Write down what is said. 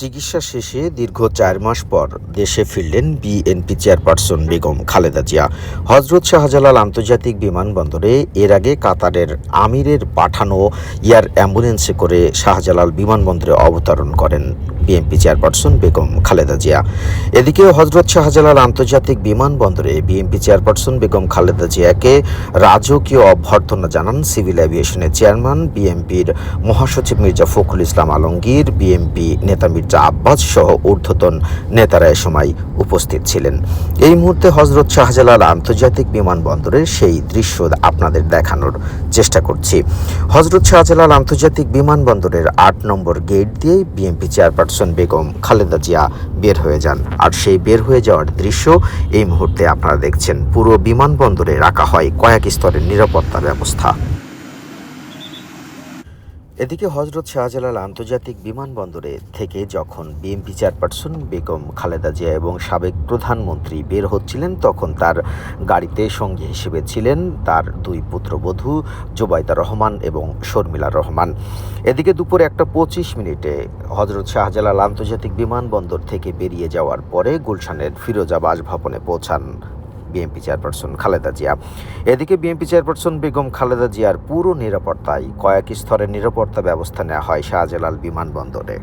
চিকিৎসা শেষে দীর্ঘ চার মাস পর দেশে ফিরলেন বিএনপি চেয়ারপারসন বেগম খালেদা জিয়া। হজরত শাহজালাল আন্তর্জাতিক বিমানবন্দরে এর আগে কাতারের আমিরের পাঠানো এয়ার অ্যাম্বুলেন্সে করে শাহজালাল বিমানবন্দরে অবতরণ করেন। BNP chairperson Begum Khaleda Zia. এদিকে হজরত শাহজালাল আন্তর্জাতিক বিমানবন্দরে বিএনপি চেয়ারপারসন বেগম খালেদা জিয়াকে রাজকীয় অভ্যর্থনা জানান সিভিল অ্যাভিয়েশনের চেয়ারম্যান, বিএনপির মহাসচিব মির্জা ফখরুল ইসলাম আলমগীর, বিএনপি নেতা মির্জা আব্বাস সহ ঊর্ধ্বতন নেতারা এ সময় উপস্থিত ছিলেন। এই মুহূর্তে হজরত শাহজালাল আন্তর্জাতিক বিমানবন্দরের সেই দৃশ্য আপনাদের দেখানোর চেষ্টা করছি। হজরত শাহজালাল আন্তর্জাতিক বিমানবন্দরের আট নম্বর গেট দিয়ে বিএনপি চেয়ারপারসন বেগম, খালেদা জিয়া বের হয়ে যান। আর সেই বের হয়ে যাওয়ার দৃশ্য এই মুহূর্তে আপনারা দেখছেন। পুরো বিমানবন্দরে রাখা হয় কয়েক স্তরের নিরাপত্তা ব্যবস্থা। এদিকে হজরত শাহজালাল আন্তর্জাতিক বিমানবন্দরে থেকে যখন বিএনপি চেয়ারপারসন বেগম খালেদা জিয়া এবং সাবেক প্রধানমন্ত্রী বের হচ্ছিলেন, তখন তার গাড়িতে সঙ্গী হিসেবে ছিলেন তার দুই পুত্রবধূ জোবাইদা রহমান এবং শর্মিলা রহমান। এদিকে দুপুরে একটা পঁচিশ মিনিটে হজরত শাহজালাল আন্তর্জাতিক বিমানবন্দর থেকে বেরিয়ে যাওয়ার পরে গুলশানের ফিরোজা বাসভবনে পৌঁছান বিএনপি চেয়ারপারসন খালেদা জিয়া। এদিকে বিএনপি চেয়ারপারসন বেগম খালেদা জিয়ার পুরো নিরাপত্তায় কয়েক স্তরের নিরাপত্তা ব্যবস্থা নেওয়া হয় শাহজালাল বিমানবন্দরে।